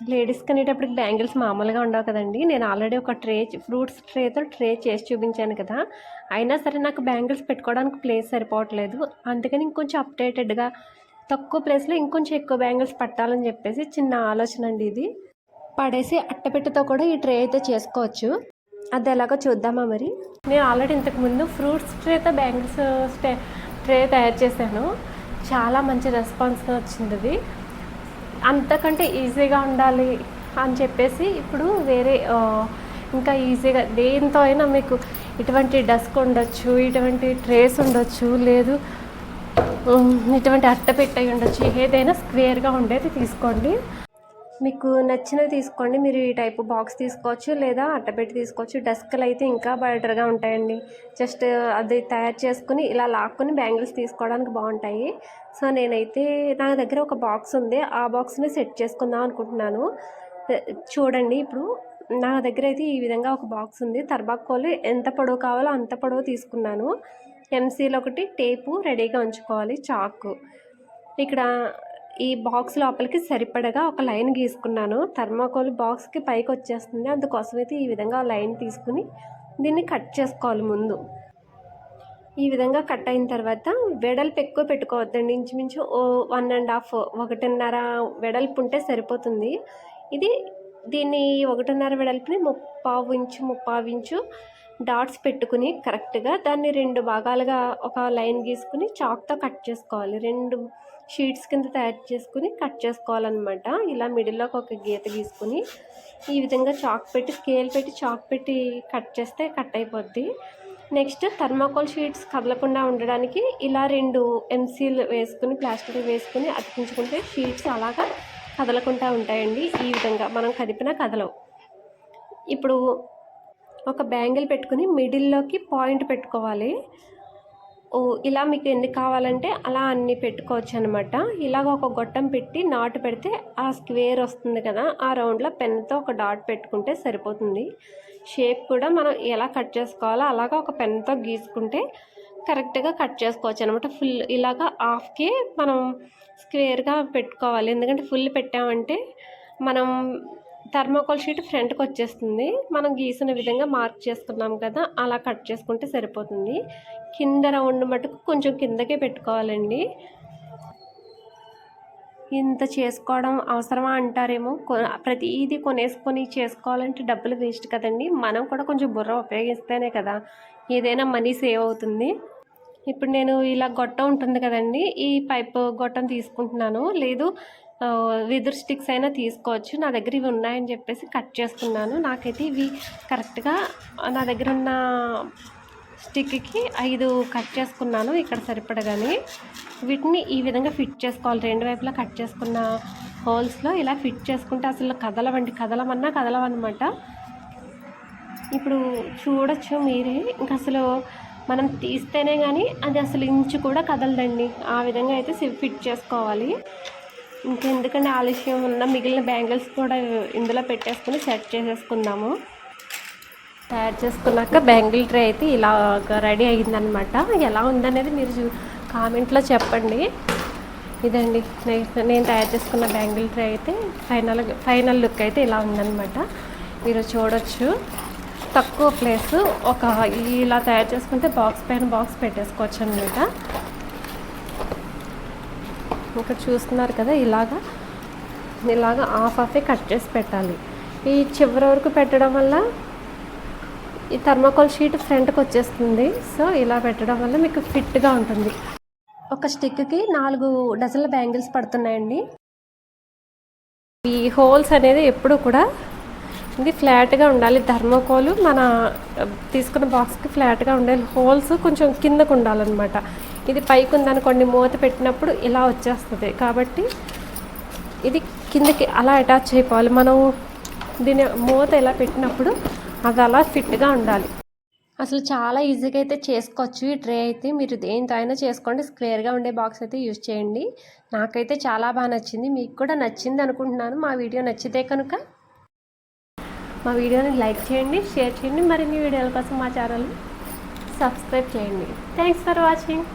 Ladies కనేటప్పటికి bangles మామూలుగా ఉండవు కదండి. నేను ఆల్రెడీ ఒక ట్రే ఫ్రూట్స్ ట్రేతో ట్రే చేసి చూపించాను కదా. అయినా సరే నాకు బ్యాంగిల్స్ పెట్టుకోవడానికి ప్లేస్ సరిపోవట్లేదు. అందుకని ఇంకొంచెం అప్డేటెడ్గా తక్కువ ప్లేస్లో ఇంకొంచెం ఎక్కువ బ్యాంగిల్స్ పట్టాలని చెప్పేసి చిన్న ఆలోచన అండి ఇది. పడేసి అట్టపెట్టెతో కూడా ఈ ట్రే అయితే చేసుకోవచ్చు. అది ఎలాగో చూద్దామా మరి? నేను ఆల్రెడీ ఇంతకుముందు ఫ్రూట్స్ ట్రేతో బ్యాంగిల్స్ ట్రే తయారు చేశాను. చాలా మంచి రెస్పాన్స్ వచ్చింది అది. అంతకంటే ఈజీగా ఉండాలి అని చెప్పేసి ఇప్పుడు వేరే ఇంకా ఈజీగా దేంతో అయినా మీకు ఇటువంటి డస్క్ ఉండొచ్చు ఇటువంటి ట్రేస్ ఉండొచ్చు లేదు ఇటువంటి అట్టపెట్ట ఉండొచ్చు ఏదైనా స్క్వేర్గా ఉండేది తీసుకోండి. మీకు నచ్చినవి తీసుకోండి. మీరు ఈ టైప్ బాక్స్ తీసుకోవచ్చు లేదా అట్టపెట్టి తీసుకోవచ్చు. డస్క్లు అయితే ఇంకా బెటర్గా ఉంటాయండి. జస్ట్ అది తయారు చేసుకుని ఇలా లాక్కుని బ్యాంగిల్స్ తీసుకోవడానికి బాగుంటాయి. సో నేనైతే నా దగ్గర ఒక బాక్స్ ఉంది. ఆ బాక్స్ని సెట్ చేసుకుందాం అనుకుంటున్నాను. చూడండి ఇప్పుడు. నా దగ్గర అయితే ఈ విధంగా ఒక బాక్స్ ఉంది. తర్బాకోలు ఎంత పొడవు కావాలో అంత పొడవు తీసుకున్నాను. ఎంసీలు ఒకటి టేపు రెడీగా ఉంచుకోవాలి చాకు. ఇక్కడ ఈ బాక్స్ లోపలికి సరిపడగా ఒక లైన్ గీసుకున్నాను. థర్మాకోల్ బాక్స్కి పైకి వచ్చేస్తుంది అందుకోసం అయితే ఈ విధంగా లైన్ తీసుకుని దీన్ని కట్ చేసుకోవాలి ముందు. ఈ విధంగా కట్ అయిన తర్వాత వెడల్పు ఎక్కువ పెట్టుకోవద్దండి. ఇంచుమించు ఓ వన్ అండ్ హాఫ్ ఒకటిన్నర వెడల్పు ఉంటే సరిపోతుంది. ఇది దీన్ని ఒకటిన్నర వెడల్పుని ముప్పావు ఇంచు ముప్పావు ఇంచు డాట్స్ పెట్టుకుని కరెక్ట్గా దాన్ని రెండు భాగాలుగా ఒక లైన్ గీసుకుని చాక్తో కట్ చేసుకోవాలి. రెండు షీట్స్ కింద తయారు చేసుకుని కట్ చేసుకోవాలన్నమాట. ఇలా మిడిల్లోకి ఒక గీత గీసుకుని ఈ విధంగా చాక్ పెట్టి స్కేల్ పెట్టి చాక్ పెట్టి కట్ చేస్తే కట్ అయిపోద్ది. నెక్స్ట్ థర్మాకోల్ షీట్స్ కదలకుండా ఉండడానికి ఇలా రెండు ఎంసీలు వేసుకుని ప్లాస్టిక్ వేసుకుని అతికించుకుంటే షీట్స్ అలాగా కదలకుండా ఉంటాయండి. ఈ విధంగా మనం కదిపినా కదలవు. ఇప్పుడు ఒక బ్యాంగిల్ పెట్టుకుని మిడిల్లోకి పాయింట్ పెట్టుకోవాలి. ఇలా మీకు ఎన్ని కావాలంటే అలా అన్ని పెట్టుకోవచ్చు అనమాట ఇలాగ ఒక గొట్టం పెట్టి నాటు పెడితే ఆ స్క్వేర్ వస్తుంది కదా ఆ రౌండ్లో పెన్తో ఒక డాట్ పెట్టుకుంటే సరిపోతుంది. షేప్ కూడా మనం ఎలా కట్ చేసుకోవాలో అలాగా ఒక పెన్తో గీసుకుంటే కరెక్ట్గా కట్ చేసుకోవచ్చు అనమాట ఫుల్ ఇలాగా హాఫ్కి మనం స్క్వేర్గా పెట్టుకోవాలి. ఎందుకంటే ఫుల్ పెట్టామంటే మనం థర్మాకోల్ షీట్ ఫ్రంట్కి వచ్చేస్తుంది మనం గీసిన విధంగా మార్క్ చేసుకున్నాం కదా అలా కట్ చేసుకుంటే సరిపోతుంది. కింద రౌండ్ మటుకు కొంచెం కిందకే పెట్టుకోవాలండి. ఇంత చేసుకోవడం అవసరమా అంటారేమో? కొ- ప్రతిదీ కొనేసుకొని చేసుకోవాలంటే డబ్బులు వేస్ట్ కదండి. మనం కూడా కొంచెం బుర్ర ఉపయోగిస్తేనే కదా ఏదైనా మనీ సేవ్ అవుతుంది. ఇప్పుడు నేను ఇలా గొట్టం ఉంటుంది కదండి ఈ పైప్ గొట్టం తీసుకుంటున్నాను. లేదు వెదురు స్టిక్స్ అయినా తీసుకోవచ్చు. నా దగ్గర ఇవి ఉన్నాయని చెప్పేసి కట్ చేసుకున్నాను నాకైతే ఇవి కరెక్ట్గా నా దగ్గర ఉన్న స్టిక్కి ఐదు కట్ చేసుకున్నాను ఇక్కడ సరిపడగానే. వీటిని ఈ విధంగా ఫిట్ చేసుకోవాలి. రెండు వైపులా కట్ చేసుకున్న హోల్స్లో ఇలా ఫిట్ చేసుకుంటే అసలు కదలవండి కదలమన్నా కదలవన్నమాట. ఇప్పుడు చూడొచ్చు మీరే. ఇంకా అసలు మనం తీస్తేనే కానీ అది అసలు ఇంచు కూడా కదలదండి. ఆ విధంగా అయితే ఫిట్ చేసుకోవాలి. ఇంకెందుకంటే ఆలస్యం ఉన్న మిగిలిన బ్యాంగిల్స్ కూడా ఇందులో పెట్టేసుకుని సెట్ చేసేసుకుందాము. తయారు చేసుకున్నాక బ్యాంగిల్ ట్రే అయితే ఇలా రెడీ అయిందనమాట ఎలా ఉందనేది మీరు కామెంట్లో చెప్పండి. ఇదండి నేను తయారు చేసుకున్న బ్యాంగిల్ ట్రే అయితే ఫైనల్ ఫైనల్ లుక్ అయితే ఇలా ఉందన్నమాట. మీరు చూడొచ్చు. తక్కువ ప్లేస్ ఒక ఇలా తయారు చేసుకుంటే బాక్స్ పైన బాక్స్ పెట్టేసుకోవచ్చు అనమాట ఇక్కడ చూస్తున్నారు కదా ఇలాగా ఇలాగా హాఫ్ హాఫే కట్ చేసి పెట్టాలి. ఈ చివరి వరకు పెట్టడం వల్ల ఈ థర్మాకోల్ షీట్ ఫ్రంట్కి వచ్చేస్తుంది. సో ఇలా పెట్టడం వల్ల మీకు ఫిట్గా ఉంటుంది. ఒక స్టిక్కి నాలుగు డజన్ల బ్యాంగిల్స్ పడుతున్నాయండి. ఈ హోల్స్ అనేది ఎప్పుడు కూడా ఇది ఫ్లాట్గా ఉండాలి. థర్మోకోల్ మన తీసుకున్న బాక్స్కి ఫ్లాట్గా ఉండాలి హోల్స్ కొంచెం కిందకు ఉండాలన్నమాట. ఇది పైకి ఉందనుకోండి మూత పెట్టినప్పుడు ఇలా వచ్చేస్తుంది. కాబట్టి ఇది కిందకి అలా అటాచ్ అయిపోవాలి. మనం దీని మూత ఇలా పెట్టినప్పుడు అది అలా ఫిట్గా ఉండాలి. అసలు చాలా ఈజీగా అయితే చేసుకోవచ్చు. ఈ ట్రే అయితే మీరు దేనితో అయినా చేసుకోండి. స్క్వేర్గా ఉండే బాక్స్ అయితే యూజ్ చేయండి. నాకైతే చాలా బాగా నచ్చింది. మీకు కూడా నచ్చింది అనుకుంటున్నాను. మా వీడియో నచ్చితే కనుక మా వీడియోని లైక్ చేయండి షేర్ చేయండి. మరిన్ని వీడియోల కోసం మా ఛానల్ సబ్స్క్రైబ్ చేయండి. Thanks for watching.